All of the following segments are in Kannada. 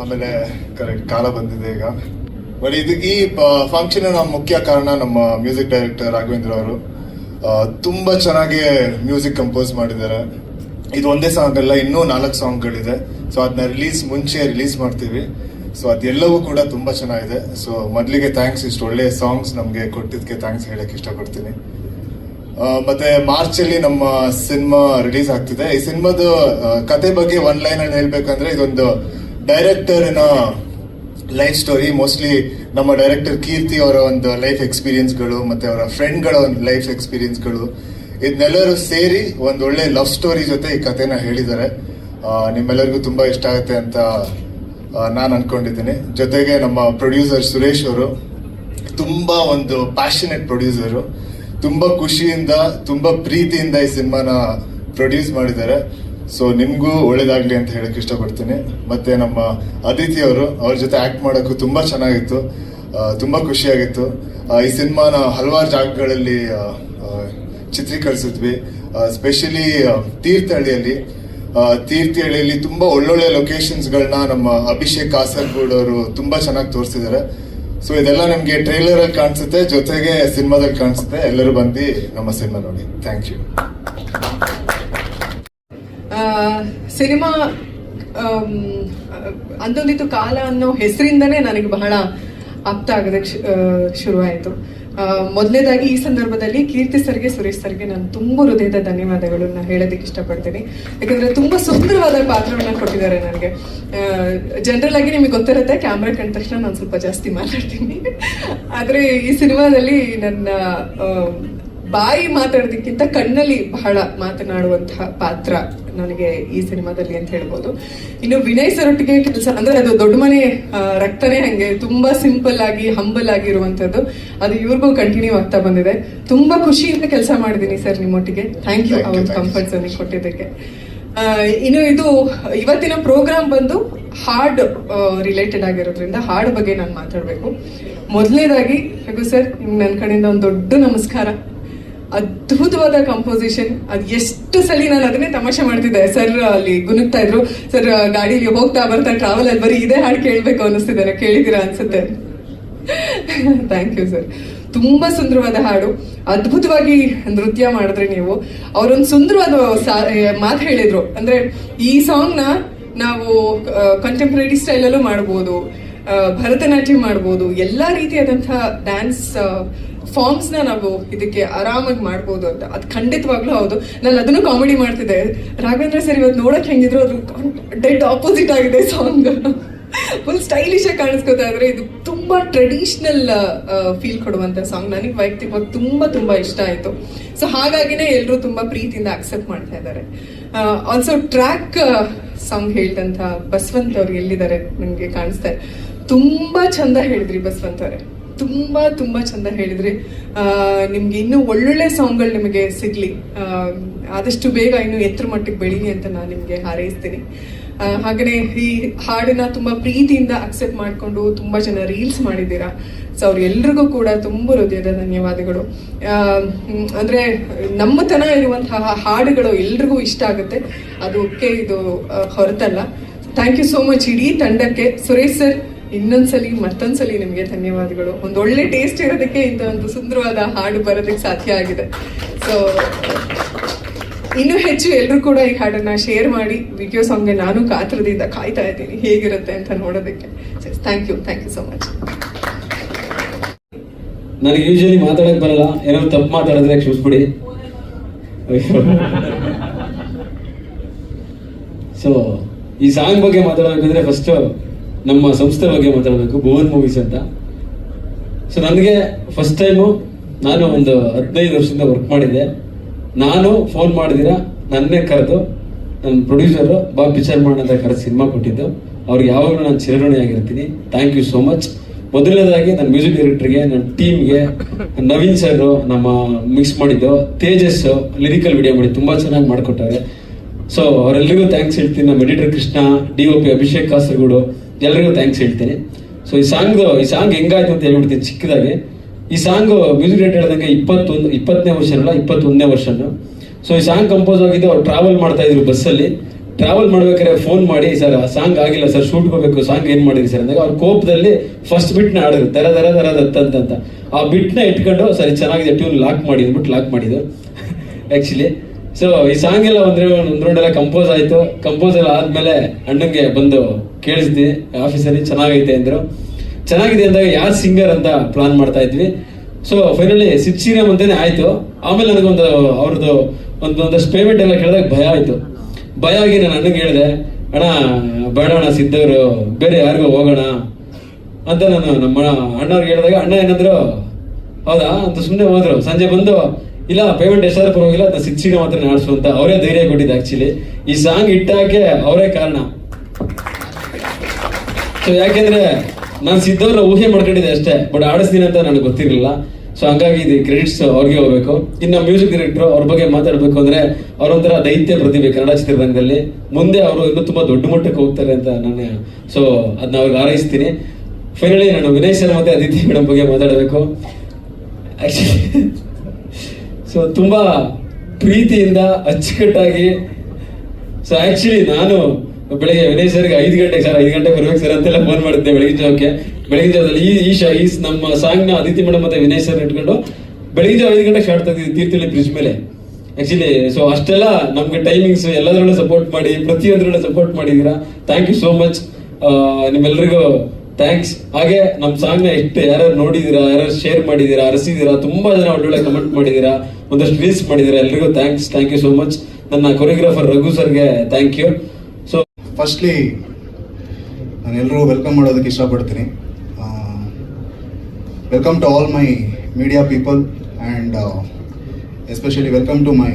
ಆಮೇಲೆ ಕರೆಕ್ಟ್ ಕಾಲ ಬಂದಿದೆ ಈಗ. ಬಟ್ ಇದು ಈ ಫಂಕ್ಷನ್ ನಮ್ಮ ಮುಖ್ಯ ಕಾರಣ ನಮ್ಮ ಮ್ಯೂಸಿಕ್ ಡೈರೆಕ್ಟರ್ ರಾಘವೇಂದ್ರ ಅವರು. ತುಂಬ ಚೆನ್ನಾಗಿ ಮ್ಯೂಸಿಕ್ ಕಂಪೋಸ್ ಮಾಡಿದ್ದಾರೆ. ಇದು ಒಂದೇ ಸಾಂಗ್ ಅಲ್ಲ, ಇನ್ನೂ ನಾಲ್ಕು ಸಾಂಗ್ಗಳಿದೆ ಸೊ ಅದನ್ನ ರಿಲೀಸ್ ಮುಂಚೆ ರಿಲೀಸ್ ಮಾಡ್ತೀವಿ. ಸೊ ಅದೆಲ್ಲವೂ ಕೂಡ ತುಂಬಾ ಚೆನ್ನಾಗಿದೆ. ಸೊ ಮೊದಲಿಗೆ ಥ್ಯಾಂಕ್ಸ್ ಇಷ್ಟು ಒಳ್ಳೆಯ ಸಾಂಗ್ಸ್ ನಮಗೆ ಕೊಟ್ಟಿದ್ದಕ್ಕೆ ಥ್ಯಾಂಕ್ಸ್ ಹೇಳಕ್ ಇಷ್ಟಪಡ್ತೀನಿ. ಮತ್ತೆ ಮಾರ್ಚ್ ಅಲ್ಲಿ ನಮ್ಮ ಸಿನಿಮಾ ರಿಲೀಸ್ ಆಗ್ತಿದೆ. ಈ ಸಿನಿಮಾದ ಕತೆ ಬಗ್ಗೆ ಒನ್ ಲೈನ್ ಅಲ್ಲಿ ಹೇಳ್ಬೇಕಂದ್ರೆ ಇದೊಂದು ಡೈರೆಕ್ಟರ್ನ ಲೈಫ್ ಸ್ಟೋರಿ ಮೋಸ್ಟ್ಲಿ ನಮ್ಮ ಡೈರೆಕ್ಟರ್ ಕೀರ್ತಿ ಅವರ ಒಂದು ಲೈಫ್ ಎಕ್ಸ್ಪೀರಿಯನ್ಸ್ಗಳು ಮತ್ತೆ ಅವರ ಫ್ರೆಂಡ್ಗಳ ಒಂದು ಲೈಫ್ ಎಕ್ಸ್ಪೀರಿಯನ್ಸ್ಗಳು ಇದನ್ನೆಲ್ಲರೂ ಸೇರಿ ಒಂದು ಒಳ್ಳೆ ಲವ್ ಸ್ಟೋರಿ ಜೊತೆ ಈ ಕಥೆನ ಹೇಳಿದ್ದಾರೆ. ನಿಮ್ಮೆಲ್ಲರಿಗೂ ತುಂಬ ಇಷ್ಟ ಆಗುತ್ತೆ ಅಂತ ನಾನು ಅನ್ಕೊಂಡಿದ್ದೀನಿ. ಜೊತೆಗೆ ನಮ್ಮ ಪ್ರೊಡ್ಯೂಸರ್ ಸುರೇಶ್ ಅವರು ತುಂಬ ಒಂದು ಪ್ಯಾಷನೆಟ್ ಪ್ರೊಡ್ಯೂಸರು ತುಂಬ ಖುಷಿಯಿಂದ, ತುಂಬ ಪ್ರೀತಿಯಿಂದ ಈ ಸಿನಿಮಾನ ಪ್ರೊಡ್ಯೂಸ್ ಮಾಡಿದ್ದಾರೆ. ಸೊ ನಿಮಗೂ ಒಳ್ಳೇದಾಗಲಿ ಅಂತ ಹೇಳಕ್ ಇಷ್ಟಪಡ್ತೀನಿ. ಮತ್ತೆ ನಮ್ಮ ಅದಿತಿ ಅವರು, ಅವ್ರ ಜೊತೆ ಆಕ್ಟ್ ಮಾಡೋಕ್ಕೂ ತುಂಬಾ ಚೆನ್ನಾಗಿತ್ತು. ತುಂಬ ಖುಷಿಯಾಗಿತ್ತು. ಈ ಸಿನಿಮಾನ ಹಲವಾರು ಜಾಗಗಳಲ್ಲಿ ಚಿತ್ರೀಕರಿಸಿದ್ವಿ. ಸ್ಪೆಷಲಿ ತೀರ್ಥಹಳ್ಳಿಯಲ್ಲಿ ತೀರ್ಥಹಳ್ಳಿಯಲ್ಲಿ ತುಂಬ ಒಳ್ಳೊಳ್ಳೆ ಲೊಕೇಶನ್ಸ್ಗಳನ್ನ ನಮ್ಮ ಅಭಿಷೇಕ್ ಕಾಸರಗೋಡ್ ಅವರು ತುಂಬಾ ಚೆನ್ನಾಗಿ ತೋರಿಸಿದ್ದಾರೆ. ಸೊ ಇದೆಲ್ಲ ನಮಗೆ ಟ್ರೈಲರ್ ಅಲ್ಲಿ ಕಾಣಿಸುತ್ತೆ, ಜೊತೆಗೆ ಸಿನಿಮಾದಲ್ಲಿ ಕಾಣಿಸುತ್ತೆ. ಎಲ್ಲರೂ ಬಂದು ನಮ್ಮ ಸಿನಿಮಾ ನೋಡಿ. ಥ್ಯಾಂಕ್ ಯು ಸಿನಿಮಾ ಅಂದೊಂದಿತ್ತು ಕಾಲ ಅನ್ನೋ ಹೆಸರಿಂದನೇ ನನಗೆ ಬಹಳ ಅಪ್ತ ಆಗೋದಕ್ಕೆ ಶುರುವಾಯಿತು. ಮೊದಲನೇದಾಗಿ ಈ ಸಂದರ್ಭದಲ್ಲಿ ಕೀರ್ತಿ ಸರ್ಗೆ, ಸುರೇಶ್ ಸರ್ಗೆ ನಾನು ತುಂಬ ಹೃದಯದ ಧನ್ಯವಾದಗಳನ್ನ ಹೇಳೋದಕ್ಕೆ ಇಷ್ಟಪಡ್ತೀನಿ. ಯಾಕಂದ್ರೆ ತುಂಬ ಸುಂದರವಾದ ಪಾತ್ರವನ್ನ ಕೊಟ್ಟಿದ್ದಾರೆ ನನಗೆ. ಜನರಲ್ ಆಗಿ ನಿಮಗೆ ಗೊತ್ತಿರುತ್ತೆ ಕ್ಯಾಮ್ರಾ ಕಂಡ ತಕ್ಷಣ ನಾನು ಸ್ವಲ್ಪ ಜಾಸ್ತಿ ಮಾತಾಡ್ತೀನಿ. ಆದರೆ ಈ ಸಿನಿಮಾದಲ್ಲಿ ನನ್ನ ಬಾಯಿ ಮಾತಾಡೋದಕ್ಕಿಂತ ಕಣ್ಣಲ್ಲಿ ಬಹಳ ಮಾತನಾಡುವಂತಹ ಪಾತ್ರ. ನನಗೆ ಈ ಸಿನಿಮಾದಲ್ಲಿ ಅಂತ ಹೇಳ್ಬೋದು. ಇನ್ನು ವಿನಯ್ ಸರೊಟ್ಟಿಗೆ ಕೆಲಸ ಅಂದ್ರೆ ಅದು ದೊಡ್ಡ ಮನೆ ರಕ್ತನೇ ಹಂಗೆ ತುಂಬಾ ಸಿಂಪಲ್ ಆಗಿ ಹಂಬಲ್ ಆಗಿರುವಂತದ್ದು ಅದು ಇವ್ರಿಗೂ ಕಂಟಿನ್ಯೂ ಆಗ್ತಾ ಬಂದಿದೆ. ತುಂಬಾ ಖುಷಿಯಿಂದ ಕೆಲಸ ಮಾಡಿದೀನಿ ಸರ್ ನಿಮ್ಮೊಟ್ಟಿಗೆ. ಥ್ಯಾಂಕ್ ಯು ಅವ್ರ thank you. ಕಂಫರ್ಟ್ ಝೋನಿಗೆ ಕೊಟ್ಟಿದ್ದಕ್ಕೆ. ಇನ್ನು ಇದು ಇವತ್ತಿನ ಪ್ರೋಗ್ರಾಮ್ ಬಂದು ಹಾಡ್ ರಿಲೇಟೆಡ್ ಆಗಿರೋದ್ರಿಂದ ಹಾಡ್ ಬಗ್ಗೆ ನಾನು ಮಾತಾಡಬೇಕು. ಮೊದಲನೇದಾಗಿ ಹಾಗೂ ಸರ್ ನಿಮ್ಗೆ ನನ್ನ ಕಡೆಯಿಂದ ಒಂದು ದೊಡ್ಡ ನಮಸ್ಕಾರ. ಅದ್ಭುತವಾದ ಕಂಪೋಸಿಷನ್ ಅದು ಎಷ್ಟು ಸಲ ನಾನು ಅದನ್ನೇ ತಮಾಷೆ ಮಾಡ್ತಿದ್ದೆ. ಸರ್ ಅಲ್ಲಿ ಗುನುಗ್ತಾ ಇದ್ರು. ಸರ್ ಗಾಡಿಲಿ ಹೋಗ್ತಾ ಬರ್ತಾ ಟ್ರಾವೆಲ್ ಅಲ್ಲಿ ಬರೀ ಇದೇ ಹಾಡು ಕೇಳಬೇಕು ಅನಿಸ್ತಿದ್ದಾರೆ ಕೇಳಿದಿರಾ ಅನ್ಸುತ್ತೆ. ಥ್ಯಾಂಕ್ ಯು ಸರ್ ತುಂಬಾ ಸುಂದರವಾದ ಹಾಡು. ಅದ್ಭುತವಾಗಿ ನೃತ್ಯ ಮಾಡಿದ್ರೆ ನೀವು. ಅವರೊಂದು ಸುಂದರವಾದ ಮಾತು ಹೇಳಿದ್ರು. ಅಂದ್ರೆ ಈ ಸಾಂಗ್ನ ನಾವು ಕಂಟೆಂಪ್ರರಿ ಸ್ಟೈಲಲ್ಲೂ ಮಾಡ್ಬೋದು. ಭರತನಾಟ್ಯ ಮಾಡ್ಬೋದು. ಎಲ್ಲಾ ರೀತಿಯಾದಂತಹ ಡ್ಯಾನ್ಸ್ ಫಾರ್ಮ್ಸ್ನ ನಾವು ಇದಕ್ಕೆ ಆರಾಮಾಗಿ ಮಾಡ್ಬೋದು ಅಂತ. ಅದು ಖಂಡಿತವಾಗ್ಲೂ ಹೌದು. ನಾನು ಅದನ್ನು ಕಾಮಿಡಿ ಮಾಡ್ತಿದ್ದೆ. ರಾಘವೇಂದ್ರ ಸರ್ ಇವತ್ತು ನೋಡಕ್ ಹೆಂಗಿದ್ರು ಅದ್ರ ಡೆಡ್ ಆಪೋಸಿಟ್ ಆಗಿದೆ ಸಾಂಗ್ ಫುಲ್ ಸ್ಟೈಲಿಶ್ ಆಗಿ ಇದ್ರೆ ಇದು ತುಂಬಾ ಟ್ರೆಡಿಷನಲ್ ಫೀಲ್ ಕೊಡುವಂತ ಸಾಂಗ್ ನನಗೆ ವೈಯಕ್ತಿಕವಾಗಿ ತುಂಬಾ ತುಂಬಾ ಇಷ್ಟ ಆಯ್ತು. ಸೊ ಹಾಗಾಗಿನೇ ಎಲ್ಲರೂ ತುಂಬಾ ಪ್ರೀತಿಯಿಂದ ಅಕ್ಸೆಪ್ಟ್ ಮಾಡ್ತಾ ಇದ್ದಾರೆ. ಆಲ್ಸೋ ಟ್ರ್ಯಾಕ್ ಸಾಂಗ್ ಹೇಳ್ದಂತ ಬಸವಂತ್ ಅವ್ರು ಎಲ್ಲಿದ್ದಾರೆ? ನನಗೆ ಕಾಣಿಸ್ತಾರೆ ತುಂಬಾ ಚಂದ ಹೇಳಿದ್ರಿ ಬಸವಂತ್ ಅವರೇ. ತುಂಬಾ ತುಂಬಾ ಚಂದ ಹೇಳಿದ್ರಿ. ನಿಮ್ಗೆ ಇನ್ನೂ ಒಳ್ಳೊಳ್ಳೆ ಸಾಂಗ್ಗಳು ನಿಮಗೆ ಸಿಗ್ಲಿ. ಆದಷ್ಟು ಬೇಗ ಇನ್ನು ಎತ್ತರ ಮಟ್ಟಕ್ಕೆ ಬೆಳೀಲಿ ಅಂತ ನಾನು ನಿಮಗೆ ಹಾರೈಸ್ತೀನಿ. ಹಾಗೆಯೇ ಈ ಹಾಡನ್ನ ತುಂಬಾ ಪ್ರೀತಿಯಿಂದ ಅಕ್ಸೆಪ್ಟ್ ಮಾಡ್ಕೊಂಡು ತುಂಬಾ ಜನ ರೀಲ್ಸ್ ಮಾಡಿದ್ದೀರಾ. ಸೊ ಅವ್ರೆಲ್ರಿಗೂ ಕೂಡ ತುಂಬ ಹೃದಯದ ಧನ್ಯವಾದಗಳು. ಅಂದ್ರೆ ನಮ್ಮತನ ಇರುವಂತಹ ಹಾಡುಗಳು ಎಲ್ರಿಗೂ ಇಷ್ಟ ಆಗುತ್ತೆ. ಅದಕ್ಕೆ ಇದು ಹೊರತಲ್ಲ. ಥ್ಯಾಂಕ್ ಯು ಸೋ ಮಚ್ ಇಡೀ ತಂಡಕ್ಕೆ. ಸುರೇಶ್ ಸರ್ ಇನ್ನೊಂದ್ಸಲಿ, ಮತ್ತೊಂದ್ಸಲಿ ನಿಮಗೆ ಧನ್ಯವಾದಗಳು. ಒಂದು ಒಳ್ಳೆ ಟೇಸ್ಟ್ ಇರೋದಕ್ಕೆ ಇಂಥ ಒಂದು ಸುಂದರವಾದ ಹಾಡು ಬರೋದಕ್ಕೆ ಸಾಧ್ಯ ಆಗಿದೆ. ಸೊ ಇನ್ನೂ ಹೆಚ್ಚು ಎಲ್ಲರೂ ಕೂಡ ಈ ಹಾಡನ್ನು ಶೇರ್ ಮಾಡಿ ವಿಡಿಯೋ ಸಾಂಗ್ಗೆ ನಾನು ಕಾತರದಿಂದ ಕಾಯ್ತಾ ಇದ್ದೀನಿ. ಹೇಗಿರುತ್ತೆ ಅಂತ ನೋಡೋದಕ್ಕೆ. Thank you thank you so much ನನಗೆ ಯೂಶಲಿ ಮಾತಾಡಕ್ ಬರಲ್ಲ. ಏನಾದ್ರು ತಪ್ಪು ಮಾತಾಡಿದ್ರೆ ಕ್ಷಮಿಸ್ಬಿಡಿ. ಸೊ ಈ ಸಾಂಗ್ ಬಗ್ಗೆ ಮಾತಾಡಬೇಕಂದ್ರೆ ಫಸ್ಟ್ ನಮ್ಮ ಸಂಸ್ಥೆ ಬಗ್ಗೆ ಮಾತಾಡಬೇಕು, ಭುವನ್ ಮೂವೀಸ್ ಅಂತ. ಸೊ ನನಗೆ ಫಸ್ಟ್ ಟೈಮು ನಾನು ಒಂದು ಹದಿನೈದು ವರ್ಷದಿಂದ ವರ್ಕ್ ಮಾಡಿದ್ದೆ. ನಾನು ಫೋನ್ ಮಾಡಿದಿರ, ನನ್ನೇ ಕರೆದು ನನ್ನ ಪ್ರೊಡ್ಯೂಸರು ಬಾ ಪಿಕ್ಚರ್ ಅಂತ ಕರೆದು ಸಿನಿಮಾ ಕೊಟ್ಟಿದ್ದು. ಅವ್ರಿಗೆ ಯಾವಾಗಲೂ ನಾನು ಚಿರಣಿಯಾಗಿರ್ತೀನಿ ಥ್ಯಾಂಕ್ ಯು ಸೋ ಮಚ್ ಮೊದಲನೇದಾಗಿ ನನ್ನ ಮ್ಯೂಸಿಕ್ ಡೈರೆಕ್ಟರ್ಗೆ ನನ್ನ ಟೀಮ್ಗೆ ನವೀನ್ ಸರ್ ನಮ್ಮ ಮಿಕ್ಸ್ ಮಾಡಿದ್ದು. ತೇಜಸ್ ಲಿರಿಕಲ್ ವಿಡಿಯೋ ಮಾಡಿ ತುಂಬ ಚೆನ್ನಾಗಿ ಮಾಡಿಕೊಟ್ಟಾರೆ ಸೊ ಅವರೆಲ್ಲರಿಗೂ ಥ್ಯಾಂಕ್ಸ್ ಹೇಳ್ತೀನಿ. ನಮ್ಮ editor Krishna D O P Abhishek Kasaragod. ಎಲ್ಲರಿಗೂ ಥ್ಯಾಂಕ್ಸ್ ಹೇಳ್ತೀನಿ. ಸೊ ಈ ಸಾಂಗ್ ಈ ಸಾಂಗ್ ಹೆಂಗಾಯ್ತು ಅಂತ ಹೇಳ್ಬಿಡ್ತೀನಿ ಚಿಕ್ಕದಾಗಿ. ಈ ಸಾಂಗ್ ಮ್ಯೂಸಿಕ್ ಡೇಟ್ ಹೇಳ್ದಂಗೆ ಇಪ್ಪತ್ತೊಂದು, ಇಪ್ಪತ್ತನೇ ವರ್ಷ ಅಲ್ಲ, ಇಪ್ಪತ್ತೊಂದನೇ ವರ್ಷನು ಸೊ ಈ ಸಾಂಗ್ ಕಂಪೋಸ್ ಆಗಿದ್ದು ಅವ್ರು ಟ್ರಾವೆಲ್ ಮಾಡ್ತಾ ಇದ್ರು ಬಸ್ಸಲ್ಲಿ ಟ್ರಾವೆಲ್ ಮಾಡ್ಬೇಕಾದ್ರೆ ಫೋನ್ ಮಾಡಿ, ಸರ್, ಆ ಸಾಂಗ್ ಆಗಿಲ್ಲ, ಸರ್ ಶೂಟ್ ಹೋಗ್ಬೇಕು ಸಾಂಗ್ ಏನು ಮಾಡಿದ್ರಿ ಸರ್? ಅಂದಾಗ ಅವ್ರ ಕೋಪದಲ್ಲಿ ಫಸ್ಟ್ ಬಿಟ್ನ ಆಡಿದ್ರು ದರ ದರ ದರ ದತ್ತಂತ ಆ ಬಿಟ್ನ ಇಟ್ಕೊಂಡು, ಸರಿ, ಚೆನ್ನಾಗಿದೆ ಟ್ಯೂನ್ ಲಾಕ್ ಮಾಡಿ, ಅಂದ್ಬಿಟ್ಟು ಲಾಕ್ ಮಾಡಿದ್ರು ಆ್ಯಕ್ಚುಲಿ ಸೊ ಈ ಸಾಂಗ್ ಎಲ್ಲ ಒಂದ್ ಒಂದ್ ರೌಂಡ್ ಎಲ್ಲ ಕಂಪೋಸ್ ಆಯ್ತು. ಕಂಪೋಸ್ ಎಲ್ಲ ಆದ್ಮೇಲೆ ಅಣ್ಣಂಗೆ ಬಂದು ಕೇಳಿಸ್ದಿ ಆಫೀಸಲ್ಲಿ ಚೆನ್ನಾಗೈತೆ ಅಂದರು. ಚೆನ್ನಾಗಿದೆ ಅಂದಾಗ ಯಾರು ಸಿಂಗರ್ ಅಂತ ಪ್ಲಾನ್ ಮಾಡ್ತಾ ಇದ್ವಿ. ಸೊ ಫೈನಲಿ ಸಿದ್ ಶ್ರೀರಾಮ್ ಅಂತಾನೆ ಆಯ್ತು. ಆಮೇಲೆ ನನಗೊಂದು ಅವ್ರದ್ದು ಒಂದು ಒಂದಷ್ಟು ಪೇಮೆಂಟ್ ಎಲ್ಲ ಕೇಳಿದಾಗ ಭಯ ಆಯಿತು. ಭಯ ಆಗಿ ನಾನು ಅಣ್ಣಗೆ ಹೇಳಿದೆ, ಅಣ್ಣ, ಬೇಡ ಅಣ್ಣ, ಸಿದ್ದವರು, ಬೇರೆ ಯಾರಿಗೂ ಹೋಗೋಣ. ಅಂತ ನಾನು ನಮ್ಮ ಅಣ್ಣವ್ರಿಗೆ ಹೇಳಿದಾಗ, ಅಣ್ಣ ಏನಂದ್ರು, ಹೌದಾ? ಅಂತ ಸುಮ್ಮನೆ ಹೋದ್ರು. ಸಂಜೆ ಬಂದು, ಇಲ್ಲ ಪೇಮೆಂಟ್ ಎಷ್ಟಾದ್ರೂ ಪರವಾಗಿಲ್ಲ, ಅಂತ ಸಿಕ್ಸಿನ ಮಾತ್ರ ನಾಡಿಸು ಅಂತ ಅವರೇ ಧೈರ್ಯ ಕೊಟ್ಟಿದ್ದೆ ಆ್ಯಕ್ಚುಲಿ ಈ ಸಾಂಗ್ ಇಟ್ಟಾಕೆ ಅವರೇ ಕಾರಣ. ಸೊ ಯಾಕೆಂದ್ರೆ ನಾನು ಸಿದ್ದವ್ರನ್ನ ಊಹೆ ಮಾಡ್ಕೊಂಡಿದ್ದೆ ಅಷ್ಟೇ ಬಟ್ ಆಡಿಸ್ತೀನಿ ಅಂತ ನನಗೆ ಗೊತ್ತಿರಲಿಲ್ಲ. ಸೊ ಹಂಗಾಗಿ ಇದು ಕ್ರೆಡಿಟ್ಸ್ ಅವ್ರಿಗೆ ಹೋಗ್ಬೇಕು. ಇನ್ನು ಮ್ಯೂಸಿಕ್ ಡೈರೆಕ್ಟರ್ ಅವ್ರ ಬಗ್ಗೆ ಮಾತಾಡಬೇಕು ಅಂದ್ರೆ ಅವರೊಂಥರ ದೈತ್ಯ ಪ್ರತಿಭೆ ಕನ್ನಡ ಚಿತ್ರರಂಗದಲ್ಲಿ. ಮುಂದೆ ಅವರು ಇನ್ನು ತುಂಬಾ ದೊಡ್ಡ ಮಟ್ಟಕ್ಕೆ ಹೋಗ್ತಾರೆ ಅಂತ ನಾನು ಸೊ ಅದನ್ನ ಅವ್ರಿಗೆ ಹಾರೈಸ್ತೀನಿ. ಫೈನಲಿ ನಾನು ವಿನಯ್ ಸರ್ ಮತ್ತೆ ಅದಿತಿ ಮೇಡಮ್ ಬಗ್ಗೆ ಮಾತಾಡಬೇಕು. ಸೊ ತುಂಬಾ ಪ್ರೀತಿಯಿಂದ ಅಚ್ಚುಕಟ್ಟಾಗಿ ಸೊ ಆಕ್ಚುಲಿ ನಾನು ಬೆಳಿಗ್ಗೆ ವಿನಯ್ ಸರ್ ಐದು ಗಂಟೆಗೆ ಸರ್ ಐದು ಗಂಟೆ ಬರ್ಬೇಕು ಸರ್ ಅಂತೆಲ್ಲ ಫೋನ್ ಮಾಡಿದ್ದೆ ಬೆಳಗಿನ ಜಾವಕ್ಕೆ. ಬೆಳಗಿನ ಜಾವದಲ್ಲಿ ಈ ಈ ಶಾ ಈ ನಮ್ಮ ಸಾಂಗ್ನ ಅದಿತಿ ಮೇಡಮ್ ಮತ್ತೆ ವಿನಯ್ ಸರ್ ಇಟ್ಕೊಂಡು ಬೆಳಗಿನ ಜಾವ ಐದು ಗಂಟೆ ಶಾರ್ಟ್ ತೆಗೆದಿದ್ದು ತೀರ್ಥಹಳ್ಳಿ ಬ್ರಿಡ್ಜ್ ಮೇಲೆ. ಆಕ್ಚುಲಿ ಸೊ ಅಷ್ಟೆಲ್ಲ ನಮ್ಗೆ ಟೈಮಿಂಗ್ಸ್ ಎಲ್ಲದರಲ್ಲೂ ಸಪೋರ್ಟ್ ಮಾಡಿ, ಪ್ರತಿಯೊಂದರಲ್ಲೂ ಸಪೋರ್ಟ್ ಮಾಡಿದೀರಾ ಥ್ಯಾಂಕ್ ಯು ಸೋ ಮಚ್ ನಿಮ್ಮೆಲ್ಲರಿಗೂ ಥ್ಯಾಂಕ್ಸ್ ಹಾಗೆ ನಮ್ಮ ಸಾಂಗ್ನ ಎಷ್ಟು ಯಾರ್ಯಾರು ನೋಡಿದೀರಾ ಯಾರು ಶೇರ್ ಮಾಡಿದೀರಾ ಅರಸಿದೀರಾ ತುಂಬಾ ಜನ ಒಳ್ಳೊಳ್ಳೆ ಕಮೆಂಟ್ ಮಾಡಿದೀರಾ ಒಂದಷ್ಟು ರೀಲ್ಸ್ ಮಾಡಿದೀರಾ ಎಲ್ರಿಗೂ thanks thank you so much ನನ್ನ ಕೊರಿಯೋಗ್ರಾಫರ್ ರಘು ಸರ್ಗೆ ಥ್ಯಾಂಕ್ ಯು ಫಸ್ಟ್ಲಿ ನಾನು ಎಲ್ಲರೂ ವೆಲ್ಕಮ್ ಮಾಡೋದಕ್ಕೆ ಇಷ್ಟಪಡ್ತೀನಿ. Welcome to all my media people and especially welcome to my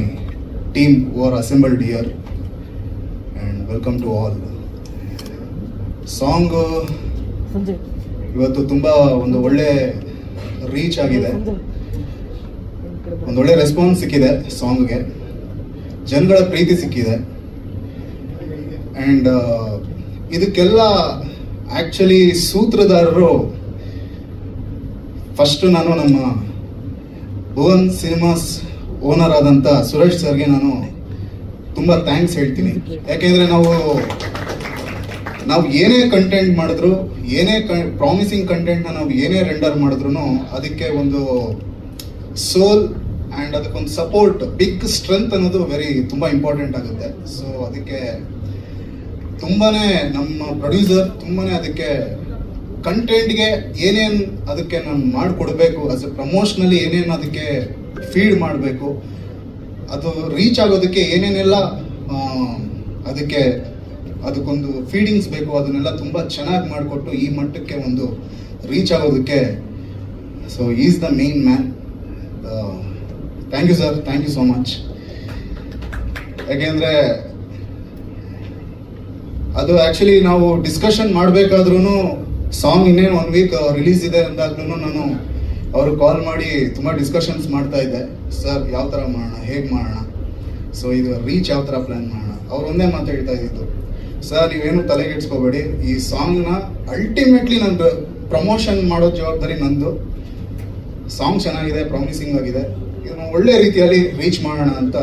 team are assembled here and welcome to all song ಇವತ್ತು ತುಂಬ ಒಂದು ಒಳ್ಳೆ ರೀಚ್ ಆಗಿದೆ. ಒಂದು ಒಳ್ಳೆ ರೆಸ್ಪಾನ್ಸ್ ಸಿಕ್ಕಿದೆ ಸಾಂಗ್ಗೆ ಜನಗಳ ಪ್ರೀತಿ ಸಿಕ್ಕಿದೆ. ಆ್ಯಂಡ್ ಇದಕ್ಕೆಲ್ಲ ಆ್ಯಕ್ಚುಲಿ ಸೂತ್ರಧಾರರು ಫಸ್ಟು ನಾನು ನಮ್ಮ ಭುವನ್ ಸಿನಿಮಾಸ್ ಓನರ್ ಆದಂಥ ಸುರೇಶ್ ಸರ್ಗೆ ನಾನು ತುಂಬ ಥ್ಯಾಂಕ್ಸ್ ಹೇಳ್ತೀನಿ. ಯಾಕೆಂದರೆ ನಾವು ನಾವು ಏನೇ ಕಂಟೆಂಟ್ ಮಾಡಿದ್ರು, ಏನೇ ಪ್ರಾಮಿಸಿಂಗ್ ಕಂಟೆಂಟ್ನ ನಾವು ಏನೇ ರೆಂಡರ್ ಮಾಡಿದ್ರು ಅದಕ್ಕೆ ಒಂದು ಸೋಲ್ ಆ್ಯಂಡ್ ಅದಕ್ಕೊಂದು ಸಪೋರ್ಟ್ ಬಿಗ್ ಸ್ಟ್ರೆಂತ್ ಅನ್ನೋದು ವೆರಿ ತುಂಬ ಇಂಪಾರ್ಟೆಂಟ್ ಆಗುತ್ತೆ. ಸೊ ಅದಕ್ಕೆ ತುಂಬಾನೇ ನಮ್ಮ ಪ್ರೊಡ್ಯೂಸರ್ ತುಂಬಾನೇ ಅದಕ್ಕೆ ಕಂಟೆಂಟ್ಗೆ ಏನೇನು ಅದಕ್ಕೆ ನಾನು ಮಾಡಿಕೊಡ್ಬೇಕು ಆಸ್ ಎ ಪ್ರಮೋಷನಲ್ಲಿ ಏನೇನು ಅದಕ್ಕೆ ಫೀಡ್ ಮಾಡಬೇಕು, ಅದು ರೀಚ್ ಆಗೋದಕ್ಕೆ ಏನೇನೆಲ್ಲ ಅದಕ್ಕೆ ಅದಕ್ಕೊಂದು ಫೀಡಿಂಗ್ಸ್ ಬೇಕು, ಅದನ್ನೆಲ್ಲ ತುಂಬ ಚೆನ್ನಾಗಿ ಮಾಡಿಕೊಟ್ಟು ಈ ಮಟ್ಟಕ್ಕೆ ಒಂದು ರೀಚ್ ಆಗೋದಕ್ಕೆ. So is the main man thank you sir thank you so much ಯಾಕೆಂದರೆ ಅದು ಆ್ಯಕ್ಚುಲಿ ನಾವು ಡಿಸ್ಕಷನ್ ಮಾಡಬೇಕಾದ್ರೂ ಸಾಂಗ್ ಇನ್ನೇನು ಒನ್ ವೀಕ್ ರಿಲೀಸ್ ಇದೆ ಅಂದಾಗ್ಲೂ ನಾನು ಅವರು ಕಾಲ್ ಮಾಡಿ ತುಂಬ ಡಿಸ್ಕಷನ್ಸ್ ಮಾಡ್ತಾ ಇದ್ದೆ. ಸರ್ ಯಾವ ಥರ ಮಾಡೋಣ? ಹೇಗೆ ಮಾಡೋಣ? ಸೊ ಇದು ರೀಚ್ ಯಾವ ಥರ ಪ್ಲ್ಯಾನ್ ಮಾಡೋಣ? ಅವ್ರು ಒಂದೇ ಮಾತು ಹೇಳ್ತಾ ಇದ್ದಿದ್ದು. ಸರ್ ನೀವೇನು ತಲೆಗೆಡ್ಸ್ಕೋಬೇಡಿ. ಈ ಸಾಂಗ್ನ ಅಲ್ಟಿಮೇಟ್ಲಿ ನಂದು ಪ್ರಮೋಷನ್ ಮಾಡೋ ಜವಾಬ್ದಾರಿ ನಂದು. ಸಾಂಗ್ ಚೆನ್ನಾಗಿದೆ ಪ್ರಾಮಿಸಿಂಗ್ ಆಗಿದೆ. ಇದನ್ನು ಒಳ್ಳೆ ರೀತಿಯಲ್ಲಿ ರೀಚ್ ಮಾಡೋಣ ಅಂತ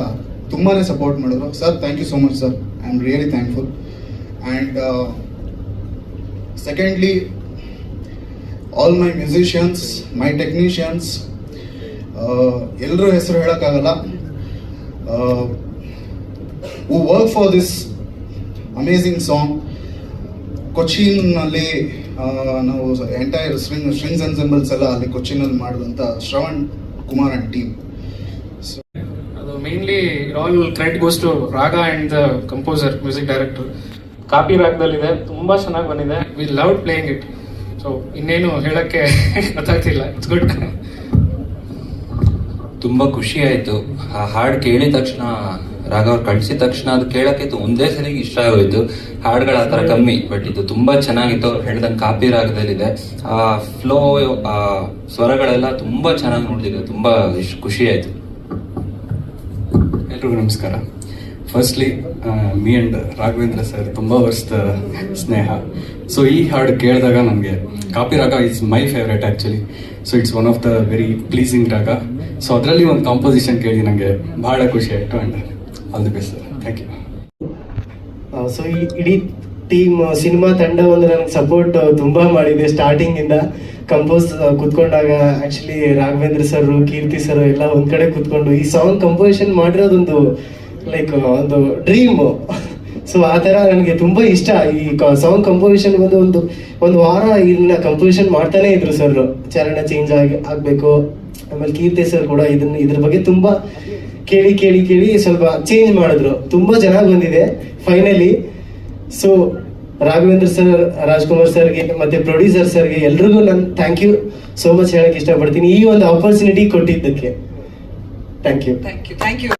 ತುಂಬಾ ಸಪೋರ್ಟ್ ಮಾಡಿದ್ರು. Sir thank you so much sir I am really thankful and secondly all my musicians my technicians ಎಲ್ಲರೂ ಹೆಸರು ಹೇಳೋಕ್ಕಾಗಲ್ಲ. We work for this amazing song ಕೊಚ್ಚಿನಲ್ಲಿ ನಾವು ಎಂಟೈರ್ ಸ್ಟ್ರಿಂಗ್ ಸ್ಟ್ರಿಂಗ್ಸ್ ಸಿಂಬಲ್ಸ್ ಎಲ್ಲ ಅಲ್ಲಿ ಕೊಚ್ಚಿನಲ್ಲಿ ಮಾಡಿದಂಥ ಶ್ರವಣ್ ಕುಮಾರ್ ಅಂಡ್ ಟೀಮ್ ಅದು mainly all credit goes to raga and the composer music director Kapi ರಾಗದಲ್ಲಿದೆ ತುಂಬಾ ಚೆನ್ನಾಗಿ ಬಂದಿದೆ. We love playing it so ಇನ್ನೇನು ಹೇಳಕ್ಕೆ ಗೊತ್ತಾಗ್ತಿಲ್ಲ. ಇಟ್ಸ್ ಗುಡ್ ತುಂಬಾ ಖುಷಿ ಆಯ್ತು. ಆ ಹಾಡು ಕೇಳಿದ ತಕ್ಷಣ ರಾಗ ಅವ್ರು ಕಳಿಸಿದ ತಕ್ಷಣ ಅದು ಕೇಳಕ್ಕೆ ಒಂದೇ ಸರಿ ಇಷ್ಟ ಆಗೋಯ್ತು. ಹಾಡುಗಳು ಆತರ ಥರ ಕಮ್ಮಿ ಬಟ್ ಇದು ತುಂಬಾ ಚೆನ್ನಾಗಿತ್ತು. ಅವ್ರು ಹೇಳ್ದಂಗೆ ಕಾಪಿ ರಾಗದಲ್ಲಿದೆ. ಆ ಫ್ಲೋ ಆ ಸ್ವರಗಳೆಲ್ಲ ತುಂಬಾ ಚೆನ್ನಾಗಿ ನೋಡ್ತಿದ್ರು. ತುಂಬಾ ಇಷ್ಟ ಖುಷಿ ಆಯ್ತು. ಎಲ್ರಿಗೂ ನಮಸ್ಕಾರ. Firstly me and Raghavendra sir ತುಂಬ ವರ್ಷದ ಸ್ನೇಹ. ಸೊ ಈ ಹಾಡು ಕೇಳಿದಾಗ ನನಗೆ Kapi raga is my favourite actually so it's one of the very pleasing raga. So ಅದರಲ್ಲಿ ಒಂದು ಕಾಂಪೋಸಿಷನ್ ಕೇಳಿ ನನಗೆ ಭಾಳ ಖುಷಿ ಆಯಿತು and all the best sir thank you so ಈ ಇಡೀ ಟೀಮ್ ಸಿನಿಮಾ ತಂಡ ಒಂದು ನನಗೆ ಸಪೋರ್ಟ್ ತುಂಬ ಮಾಡಿದೆ. ಸ್ಟಾರ್ಟಿಂಗಿಂದ compose ಕುತ್ಕೊಂಡಾಗ actually Raghavendra sir Keerthi sir ಎಲ್ಲ ಒಂದು ಕಡೆ ಕುತ್ಕೊಂಡು ಈ ಸಾಂಗ್ ಕಂಪೋಸಿಷನ್ ಮಾಡಿರೋದೊಂದು ಲೈಕ್ ಒಂದು ಡ್ರೀಮ್ ಸೊ ಆ ಥರ ನನಗೆ ತುಂಬಾ ಇಷ್ಟ. ಈ ಸಾಂಗ್ ಕಂಪೋಸಿಷನ್ ಬಂದು ಒಂದು ಒಂದು ವಾರ ಇದನ್ನ ಕಂಪೋಸಿಷನ್ ಮಾಡ್ತಾನೆ ಇದ್ರು ಸರ್ ಚರಣ ಚೇಂಜ್ ಆಗಿ, ಆಗಬೇಕು. ಆಮೇಲೆ ಕೀರ್ತಿ ಸರ್ ಕೂಡ ಇದನ್ನ, ಇದ್ರ ಬಗ್ಗೆ ತುಂಬಾ ಕೇಳಿ ಕೇಳಿ ಕೇಳಿ ಸ್ವಲ್ಪ ಚೇಂಜ್ ಮಾಡಿದ್ರು. ತುಂಬಾ ಚೆನ್ನಾಗಿ ಬಂದಿದೆ finally so Raghavendra sir Rajkumar ಸರ್ಗೆ ಮತ್ತೆ ಪ್ರೊಡ್ಯೂಸರ್ ಸರ್ಗೆ ಎಲ್ರಿಗೂ ನಾನು ಥ್ಯಾಂಕ್ ಯು ಸೋ ಮಚ್ ಹೇಳಕ್ ಇಷ್ಟಪಡ್ತೀನಿ. ಈ ಒಂದು ಆಪರ್ಚುನಿಟಿ ಕೊಟ್ಟಿದ್ದಕ್ಕೆ. Thank you thank you thank you